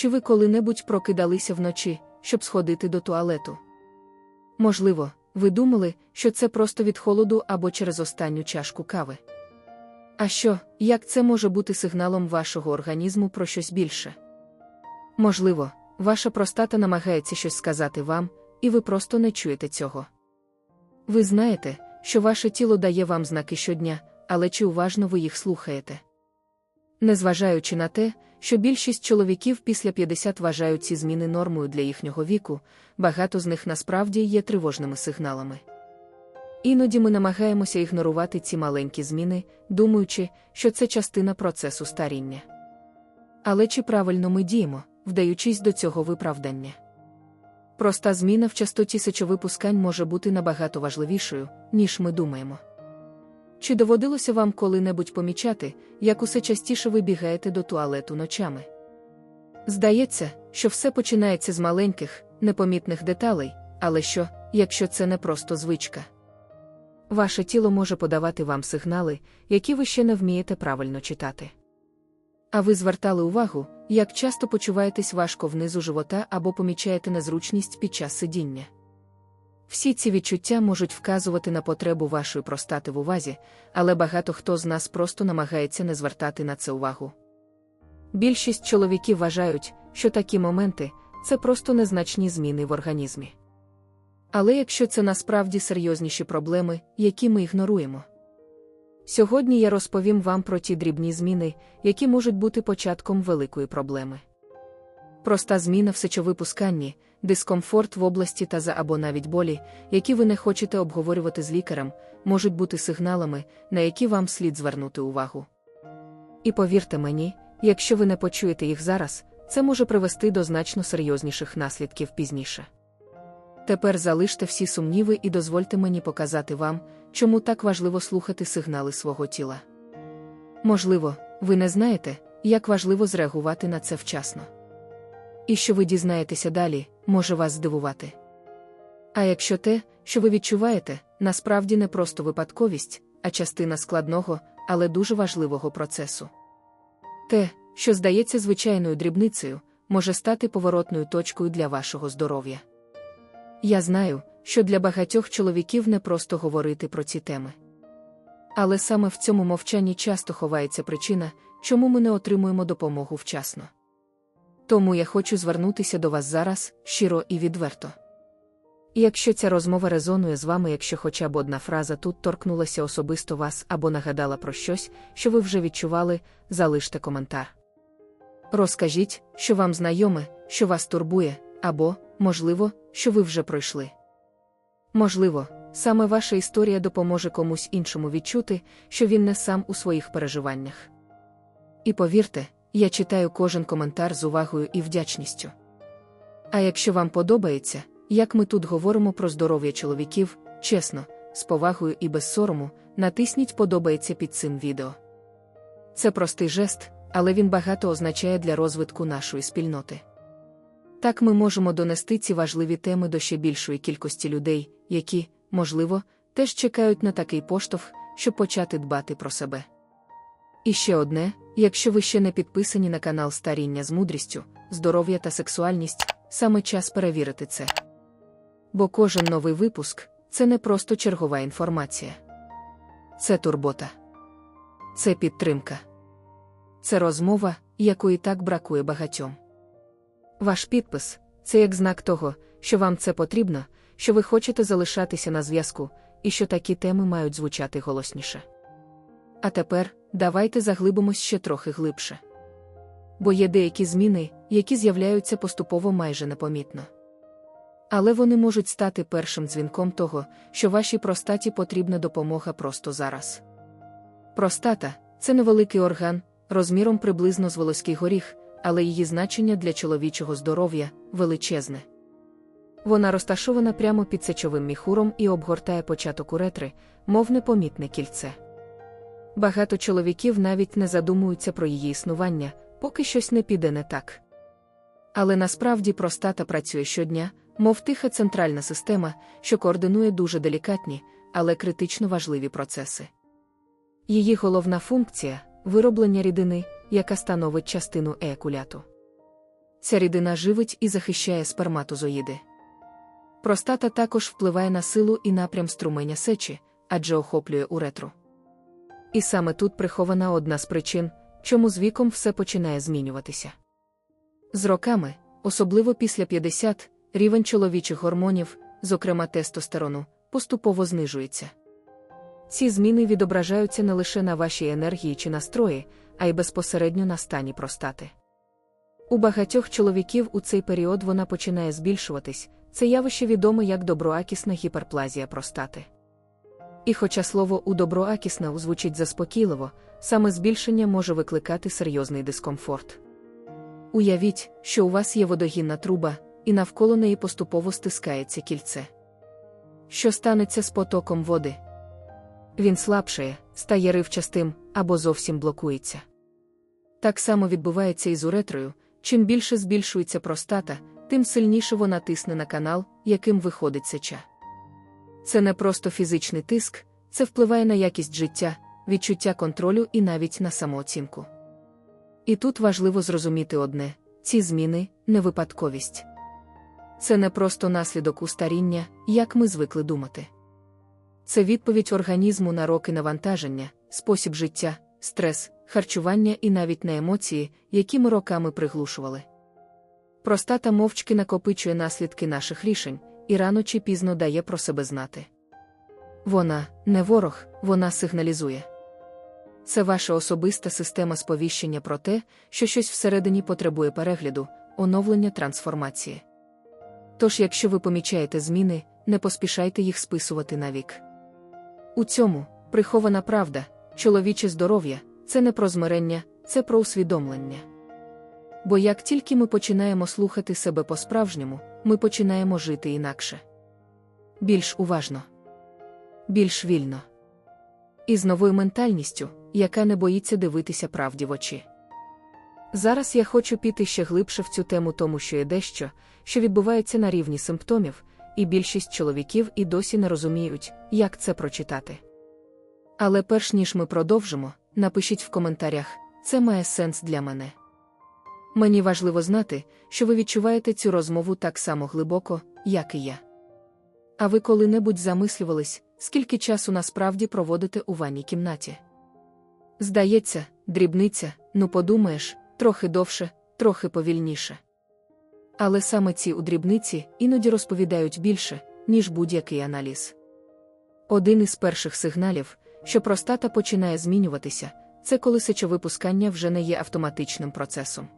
Чи ви коли-небудь прокидалися вночі, щоб сходити до туалету? Можливо, ви думали, що це просто від холоду або через останню чашку кави. А що, як це може бути сигналом вашого організму про щось більше? Можливо, ваша простата намагається щось сказати вам, і ви просто не чуєте цього. Ви знаєте, що ваше тіло дає вам знаки щодня, але чи уважно ви їх слухаєте? Незважаючи на те, що більшість чоловіків після 50 вважають ці зміни нормою для їхнього віку, багато з них насправді є тривожними сигналами. Іноді ми намагаємося ігнорувати ці маленькі зміни, думаючи, що це частина процесу старіння. Але чи правильно ми діємо, вдаючись до цього виправдання? Проста зміна в частоті сечовипускань може бути набагато важливішою, ніж ми думаємо. Чи доводилося вам коли-небудь помічати, як усе частіше ви бігаєте до туалету ночами? Здається, що все починається з маленьких, непомітних деталей, але що, якщо це не просто звичка? Ваше тіло може подавати вам сигнали, які ви ще не вмієте правильно читати. А ви звертали увагу, як часто почуваєтесь важко внизу живота або помічаєте незручність під час сидіння. Всі ці відчуття можуть вказувати на потребу вашої простати в увазі, але багато хто з нас просто намагається не звертати на це увагу. Більшість чоловіків вважають, що такі моменти це просто незначні зміни в організмі. Але якщо це насправді серйозніші проблеми, які ми ігноруємо. Сьогодні я розповім вам про ті дрібні зміни, які можуть бути початком великої проблеми. Проста зміна в сечовипусканні, дискомфорт в області таза або навіть болі, які ви не хочете обговорювати з лікарем, можуть бути сигналами, на які вам слід звернути увагу. І повірте мені, якщо ви не почуєте їх зараз, це може привести до значно серйозніших наслідків пізніше. Тепер залиште всі сумніви і дозвольте мені показати вам, чому так важливо слухати сигнали свого тіла. Можливо, ви не знаєте, як важливо зреагувати на це вчасно. І що ви дізнаєтеся далі, може вас здивувати. А якщо те, що ви відчуваєте, насправді не просто випадковість, а частина складного, але дуже важливого процесу. Те, що здається звичайною дрібницею, може стати поворотною точкою для вашого здоров'я. Я знаю, що для багатьох чоловіків не просто говорити про ці теми. Але саме в цьому мовчанні часто ховається причина, чому ми не отримуємо допомогу вчасно. Тому я хочу звернутися до вас зараз щиро і відверто. Якщо ця розмова резонує з вами, якщо хоча б одна фраза тут торкнулася особисто вас або нагадала про щось, що ви вже відчували, залиште коментар. Розкажіть, що вам знайоме, що вас турбує, або, можливо, що ви вже пройшли. Можливо, саме ваша історія допоможе комусь іншому відчути, що він не сам у своїх переживаннях. І повірте, я читаю кожен коментар з увагою і вдячністю. А якщо вам подобається, як ми тут говоримо про здоров'я чоловіків, чесно, з повагою і без сорому, натисніть подобається під цим відео. Це простий жест, але він багато означає для розвитку нашої спільноти. Так ми можемо донести ці важливі теми до ще більшої кількості людей, які, можливо, теж чекають на такий поштовх, щоб почати дбати про себе. І ще одне, якщо ви ще не підписані на канал Старіння з мудрістю, здоров'я та сексуальність, саме час перевірити це. Бо кожен новий випуск це не просто чергова інформація. Це турбота, це підтримка, це розмова, якої так бракує багатьом. Ваш підпис це як знак того, що вам це потрібно, що ви хочете залишатися на зв'язку, і що такі теми мають звучати голосніше. А тепер давайте заглибимось ще трохи глибше. Бо є деякі зміни, які з'являються поступово майже непомітно. Але вони можуть стати першим дзвінком того, що вашій простаті потрібна допомога просто зараз. Простата це невеликий орган, розміром приблизно з волоський горіх, але її значення для чоловічого здоров'я величезне. Вона розташована прямо під сечовим міхуром і обгортає початок уретри, мов непомітне кільце. Багато чоловіків навіть не задумуються про її існування, поки щось не піде не так. Але насправді простата працює щодня, мов тиха центральна система, що координує дуже делікатні, але критично важливі процеси. Її головна функція вироблення рідини, яка становить частину еякуляту. ця рідина живить і захищає сперматозоїди. Простата також впливає на силу і напрям струменя сечі, адже охоплює уретру. І саме тут прихована одна з причин, чому з віком все починає змінюватися. З роками, особливо після 50, рівень чоловічих гормонів, зокрема тестостерону, поступово знижується. Ці зміни відображаються не лише на вашій енергії чи настрої, а й безпосередньо на стані простати. У багатьох чоловіків у цей період вона починає збільшуватись, це явище відоме як доброакісна гіперплазія простати. І хоча слово у доброакісна звучить заспокійливо, саме збільшення може викликати серйозний дискомфорт. Уявіть, що у вас є водогінна труба, і навколо неї поступово стискається кільце. Що станеться з потоком води? Він слабшає, стає ривчастим або зовсім блокується. Так само відбувається і з уретрою, чим більше збільшується простата, тим сильніше вона тисне на канал, яким виходить сеча. Це не просто фізичний тиск, це впливає на якість життя, відчуття контролю і навіть на самооцінку. І тут важливо зрозуміти одне: ці зміни не випадковість. Це не просто наслідок устаріння, як ми звикли думати. Це відповідь організму на роки навантаження, спосіб життя, стрес, харчування і навіть на емоції, які ми роками приглушували. Простата мовчки накопичує наслідки наших рішень і рано чи пізно дає про себе знати. Вона не ворог, вона сигналізує. Це ваша особиста система сповіщення про те, що щось всередині потребує перегляду, оновлення трансформації. Тож, якщо ви помічаєте зміни, не поспішайте їх списувати навік. У цьому прихована правда, чоловіче здоров'я це не про змирення, це про усвідомлення. Бо як тільки ми починаємо слухати себе по-справжньому, ми починаємо жити інакше. Більш уважно, більш вільно. І з новою ментальністю, яка не боїться дивитися правді в очі. Зараз я хочу піти ще глибше в цю тему, тому що є дещо, що відбувається на рівні симптомів, і більшість чоловіків і досі не розуміють, як це прочитати. Але перш ніж ми продовжимо, напишіть в коментарях, це має сенс для мене. Мені важливо знати, що ви відчуваєте цю розмову так само глибоко, як і я. А ви коли-небудь замислювались, скільки часу насправді проводите у ванній кімнаті? Здається, дрібниця, ну подумаєш, трохи довше, трохи повільніше. Але саме ці у дрібниці іноді розповідають більше, ніж будь-який аналіз. Один із перших сигналів, що простата починає змінюватися, це коли сечовипускання вже не є автоматичним процесом.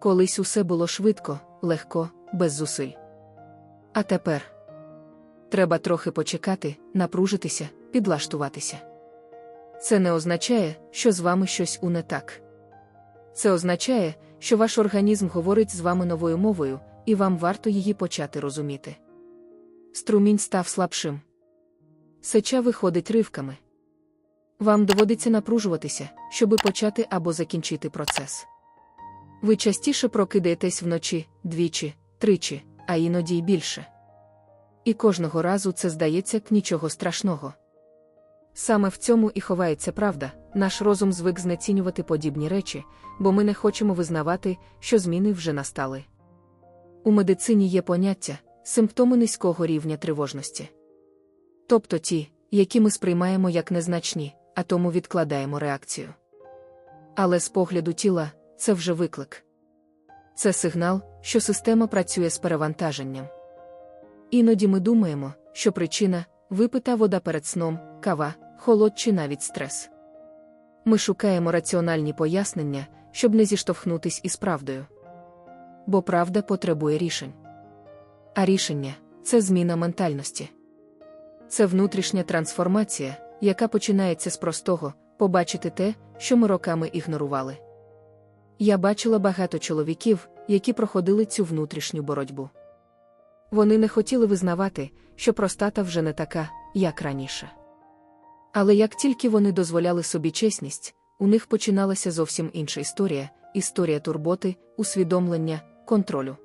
Колись усе було швидко, легко, без зусиль. А тепер треба трохи почекати, напружитися, підлаштуватися. Це не означає, що з вами щось у не так. Це означає, що ваш організм говорить з вами новою мовою, і вам варто її почати розуміти. Струмінь став слабшим. Сеча виходить ривками. Вам доводиться напружуватися, щоби почати або закінчити процес. Ви частіше прокидаєтесь вночі, двічі, тричі, а іноді й більше. І кожного разу це здається нічого страшного. Саме в цьому і ховається правда, наш розум звик знецінювати подібні речі, бо ми не хочемо визнавати, що зміни вже настали. У медицині є поняття, симптоми низького рівня тривожності. Тобто ті, які ми сприймаємо як незначні, а тому відкладаємо реакцію. Але з погляду тіла це вже виклик. Це сигнал, що система працює з перевантаженням. Іноді ми думаємо, що причина випита вода перед сном, кава, холод чи навіть стрес. Ми шукаємо раціональні пояснення, щоб не зіштовхнутись із правдою. Бо правда потребує рішень. А рішення це зміна ментальності. Це внутрішня трансформація, яка починається з простого побачити те, що ми роками ігнорували. Я бачила багато чоловіків, які проходили цю внутрішню боротьбу. Вони не хотіли визнавати, що простата вже не така, як раніше. Але як тільки вони дозволяли собі чесність, у них починалася зовсім інша історія історія турботи, усвідомлення, контролю.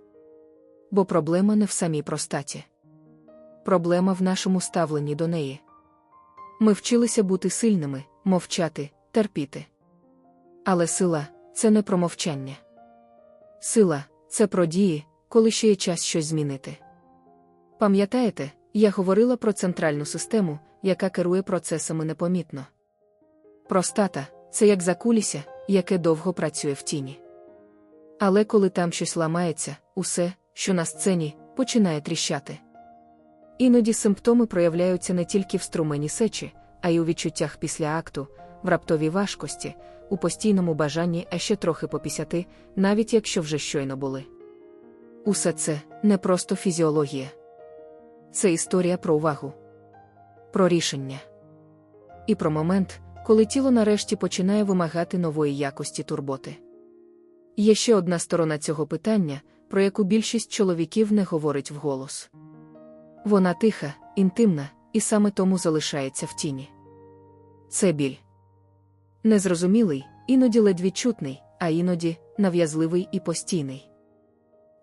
Бо проблема не в самій простаті. Проблема в нашому ставленні до неї. Ми вчилися бути сильними, мовчати, терпіти. Але сила це не про мовчання. Сила Це про дії, коли ще є час щось змінити. Пам'ятаєте, я говорила про центральну систему, яка керує процесами непомітно. Простата це як закулісся, яке довго працює в тіні. Але коли там щось ламається, усе, що на сцені, починає тріщати. Іноді симптоми проявляються не тільки в струмені сечі, а й у відчуттях після акту, в раптовій важкості, у постійному бажанні, а ще трохи попісяти, навіть якщо вже щойно були. Усе це не просто фізіологія. Це історія про увагу, про рішення і про момент, коли тіло нарешті починає вимагати нової якості турботи. Є ще одна сторона цього питання, про яку більшість чоловіків не говорить вголос. Вона тиха, інтимна, і саме тому залишається в тіні. Це біль. Незрозумілий, іноді ледь відчутний, а іноді нав'язливий і постійний.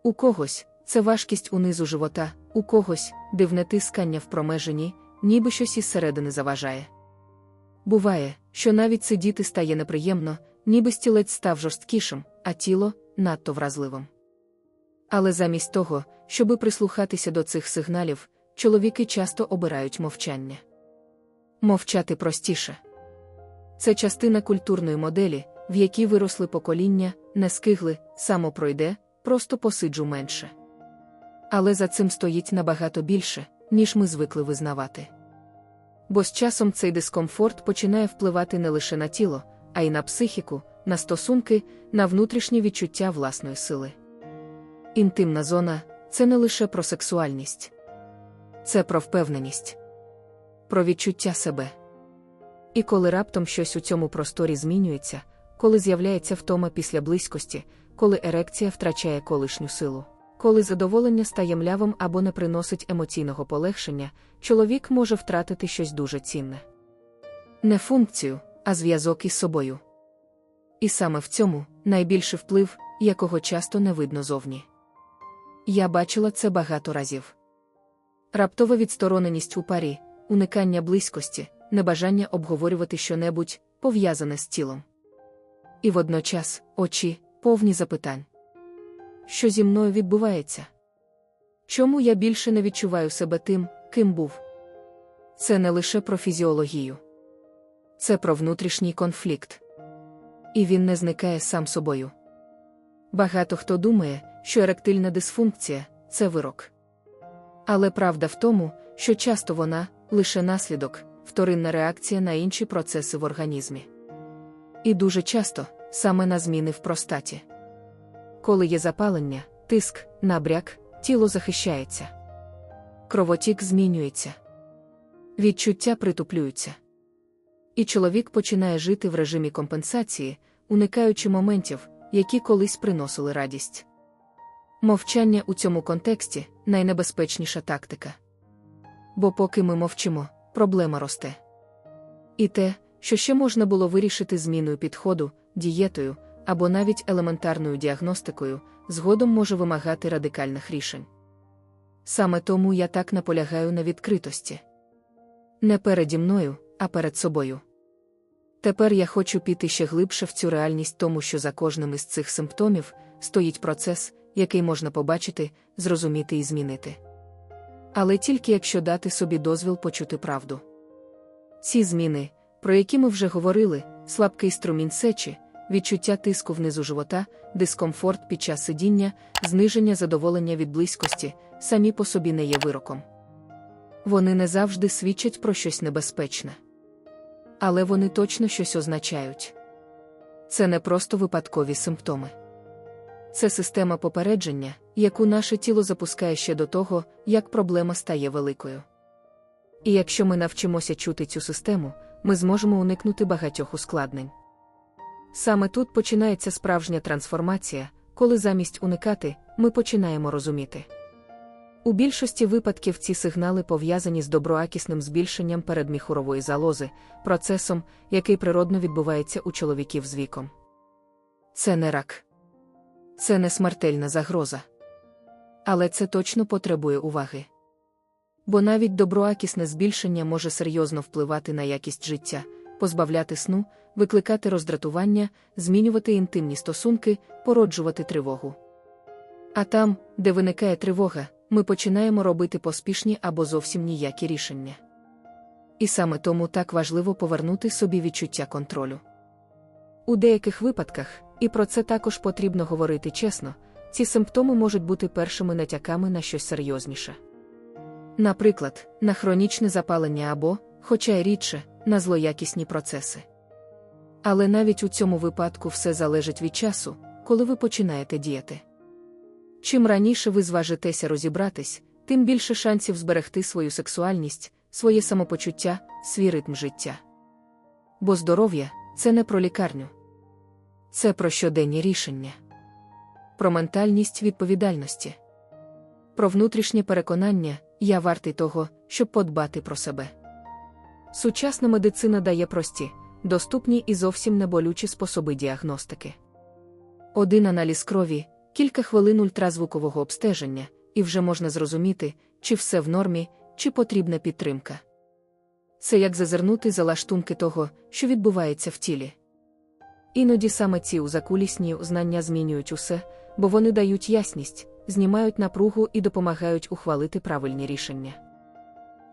У когось це важкість унизу живота, у когось дивне тискання в промежині, ніби щось із середини заважає. Буває, що навіть сидіти стає неприємно, ніби стілець став жорсткішим, а тіло надто вразливим. Але замість того, щоби прислухатися до цих сигналів, чоловіки часто обирають мовчання. Мовчати простіше. Це частина культурної моделі, в якій виросли покоління, не скигли, само пройде, просто посиджу менше. Але за цим стоїть набагато більше, ніж ми звикли визнавати. Бо з часом цей дискомфорт починає впливати не лише на тіло, а й на психіку, на стосунки, на внутрішнє відчуття власної сили. Інтимна зона це не лише про сексуальність, це про впевненість, про відчуття себе. І коли раптом щось у цьому просторі змінюється, коли з'являється втома після близькості, коли ерекція втрачає колишню силу, коли задоволення стає млявим або не приносить емоційного полегшення, чоловік може втратити щось дуже цінне. Не функцію, а зв'язок із собою. І саме в цьому найбільший вплив, якого часто не видно зовні. Я бачила це багато разів. Раптова відстороненість у парі, уникання близькості, небажання обговорювати щонебудь, пов'язане з тілом. І водночас очі повні запитань. Що зі мною відбувається? Чому я більше не відчуваю себе тим, ким був? Це не лише про фізіологію, це про внутрішній конфлікт. І він не зникає сам собою. Багато хто думає, що еректильна дисфункція це вирок. Але правда в тому, що часто вона лише наслідок, вторинна реакція на інші процеси в організмі. І дуже часто саме на зміни в простаті. Коли є запалення, тиск, набряк, тіло захищається. Кровотік змінюється. Відчуття притуплюються. І чоловік починає жити в режимі компенсації, уникаючи моментів, які колись приносили радість. Мовчання у цьому контексті найнебезпечніша тактика. Бо поки ми мовчимо, проблема росте. І те, що ще можна було вирішити зміною підходу, дієтою або навіть елементарною діагностикою, згодом може вимагати радикальних рішень. Саме тому я так наполягаю на відкритості. Не переді мною, а перед собою. Тепер я хочу піти ще глибше в цю реальність, тому що за кожним із цих симптомів стоїть процес, який можна побачити, зрозуміти і змінити. Але тільки якщо дати собі дозвіл почути правду. Ці зміни, про які ми вже говорили, слабкий струмінь сечі, відчуття тиску внизу живота, дискомфорт під час сидіння, зниження задоволення від близькості, самі по собі не є вироком. Вони не завжди свідчать про щось небезпечне. Але вони точно щось означають. Це не просто випадкові симптоми. Це система попередження, яку наше тіло запускає ще до того, як проблема стає великою. І якщо ми навчимося чути цю систему, ми зможемо уникнути багатьох ускладнень. Саме тут починається справжня трансформація, коли замість уникати, ми починаємо розуміти. У більшості випадків ці сигнали пов'язані з доброакісним збільшенням передміхурової залози, процесом, який природно відбувається у чоловіків з віком. Це не рак. Це не смертельна загроза. Але це точно потребує уваги. Бо навіть доброакісне збільшення може серйозно впливати на якість життя, позбавляти сну, викликати роздратування, змінювати інтимні стосунки, породжувати тривогу. А там, де виникає тривога, ми починаємо робити поспішні або зовсім ніякі рішення. І саме тому так важливо повернути собі відчуття контролю. У деяких випадках, і про це також потрібно говорити чесно, ці симптоми можуть бути першими натяками на щось серйозніше. Наприклад, на хронічне запалення або, хоча й рідше, на злоякісні процеси. Але навіть у цьому випадку все залежить від часу, коли ви починаєте діяти. Чим раніше ви зважитеся розібратись, тим більше шансів зберегти свою сексуальність, своє самопочуття, свій ритм життя. Бо здоров'я це не про лікарню, це про щоденні рішення, про ментальність відповідальності, про внутрішнє переконання, я вартий того, щоб подбати про себе. Сучасна медицина дає прості, доступні і зовсім неболючі способи діагностики. Один аналіз крові, кілька хвилин ультразвукового обстеження, і вже можна зрозуміти, чи все в нормі, чи потрібна підтримка. Це як зазирнути за лаштунки того, що відбувається в тілі. Іноді саме ці узакулісні знання змінюють усе, бо вони дають ясність, знімають напругу і допомагають ухвалити правильні рішення.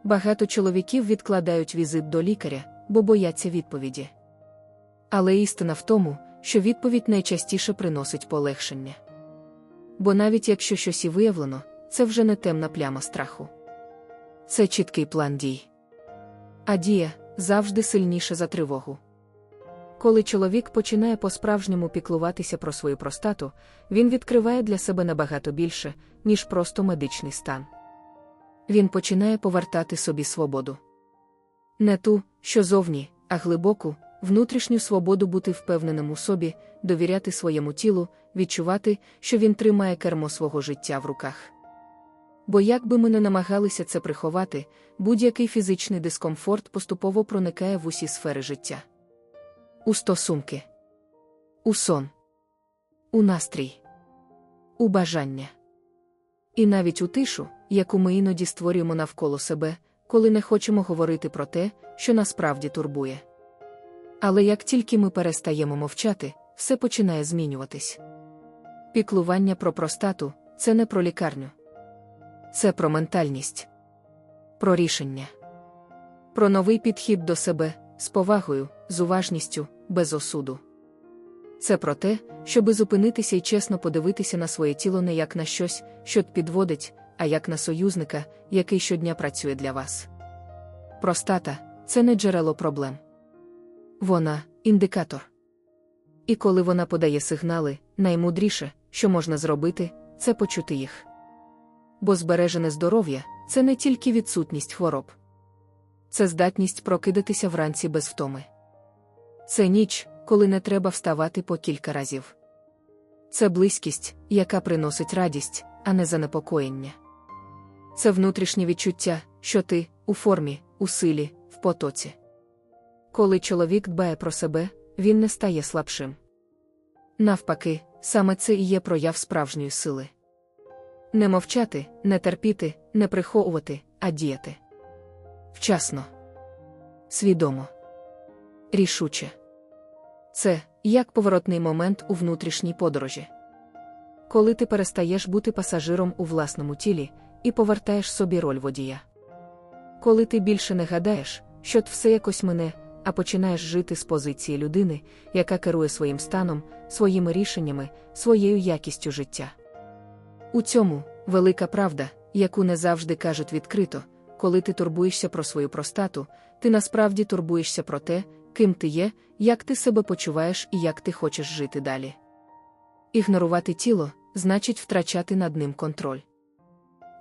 Багато чоловіків відкладають візит до лікаря, бо бояться відповіді. Але істина в тому, що відповідь найчастіше приносить полегшення. Бо навіть якщо щось і виявлено, це вже не темна пляма страху. Це чіткий план дій. А дія завжди сильніша за тривогу. Коли чоловік починає по-справжньому піклуватися про свою простату, він відкриває для себе набагато більше, ніж просто медичний стан. Він починає повертати собі свободу. Не ту, що зовні, а глибоку, внутрішню свободу бути впевненим у собі, довіряти своєму тілу, відчувати, що він тримає кермо свого життя в руках. Бо як би ми не намагалися це приховати, будь-який фізичний дискомфорт поступово проникає в усі сфери життя. У стосунки, у сон, у настрій, у бажання. І навіть у тишу, яку ми іноді створюємо навколо себе, коли не хочемо говорити про те, що насправді турбує. Але як тільки ми перестаємо мовчати, все починає змінюватись. Піклування про простату це не про лікарню, це про ментальність, про рішення, про новий підхід до себе з повагою, з уважністю, без осуду. Це про те, щоби зупинитися і чесно подивитися на своє тіло не як на щось, що підводить, а як на союзника, який щодня працює для вас. Простата це не джерело проблем. Вона індикатор. І коли вона подає сигнали, наймудріше, що можна зробити, це почути їх. Бо збережене здоров'я це не тільки відсутність хвороб, це здатність прокидатися вранці без втоми. Це ніч, коли не треба вставати по кілька разів. Це близькість, яка приносить радість, а не занепокоєння. Це внутрішнє відчуття, що ти у формі, у силі, в потоці. Коли чоловік дбає про себе, він не стає слабшим. Навпаки, саме це і є прояв справжньої сили. Не мовчати, не терпіти, не приховувати, а діяти. Вчасно, свідомо, рішуче. Це як поворотний момент у внутрішній подорожі. Коли ти перестаєш бути пасажиром у власному тілі і повертаєш собі роль водія. Коли ти більше не гадаєш, що все якось мине, а починаєш жити з позиції людини, яка керує своїм станом, своїми рішеннями, своєю якістю життя. У цьому велика правда, яку не завжди кажуть відкрито, коли ти турбуєшся про свою простату, ти насправді турбуєшся про те, ким ти є, як ти себе почуваєш і як ти хочеш жити далі. Ігнорувати тіло значить втрачати над ним контроль.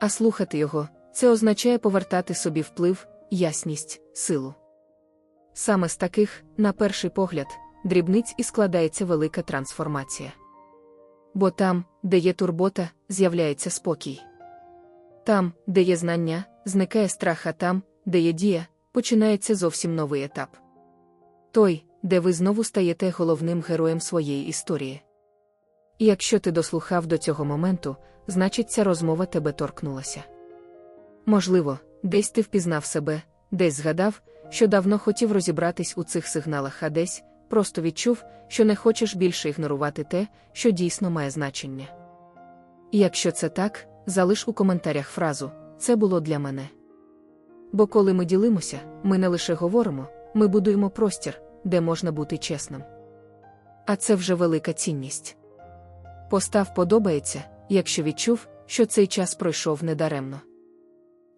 А слухати його це означає повертати собі вплив, ясність, силу. Саме з таких, на перший погляд, дрібниць і складається велика трансформація. Бо там, де є турбота, з'являється спокій. Там, де є знання, зникає страх, а там, де є дія, починається зовсім новий етап. Той, де ви знову стаєте головним героєм своєї історії. І якщо ти дослухав до цього моменту, значить ця розмова тебе торкнулася. Можливо, десь ти впізнав себе, десь згадав, що давно хотів розібратись у цих сигналах, а десь просто відчув, що не хочеш більше ігнорувати те, що дійсно має значення. І якщо це так, залиш у коментарях фразу це було для мене. Бо коли ми ділимося, ми не лише говоримо, ми будуємо простір, де можна бути чесним. А це вже велика цінність. Постав подобається, якщо відчув, що цей час пройшов недаремно.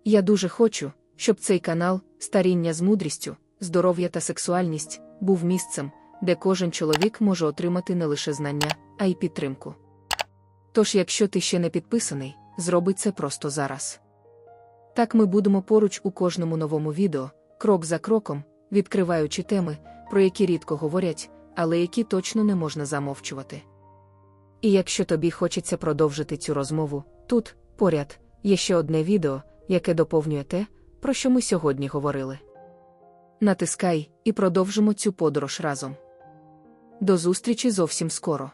Я дуже хочу, щоб цей канал, старіння з мудрістю, здоров'я та сексуальність, був місцем, де кожен чоловік може отримати не лише знання, а й підтримку. Тож, якщо ти ще не підписаний, зроби це просто зараз. Так ми будемо поруч у кожному новому відео, крок за кроком, відкриваючи теми, про які рідко говорять, але які точно не можна замовчувати. І якщо тобі хочеться продовжити цю розмову, тут, поряд, є ще одне відео, яке доповнює те, про що ми сьогодні говорили. Натискай і продовжимо цю подорож разом. До зустрічі зовсім скоро.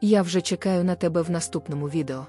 Я вже чекаю на тебе в наступному відео.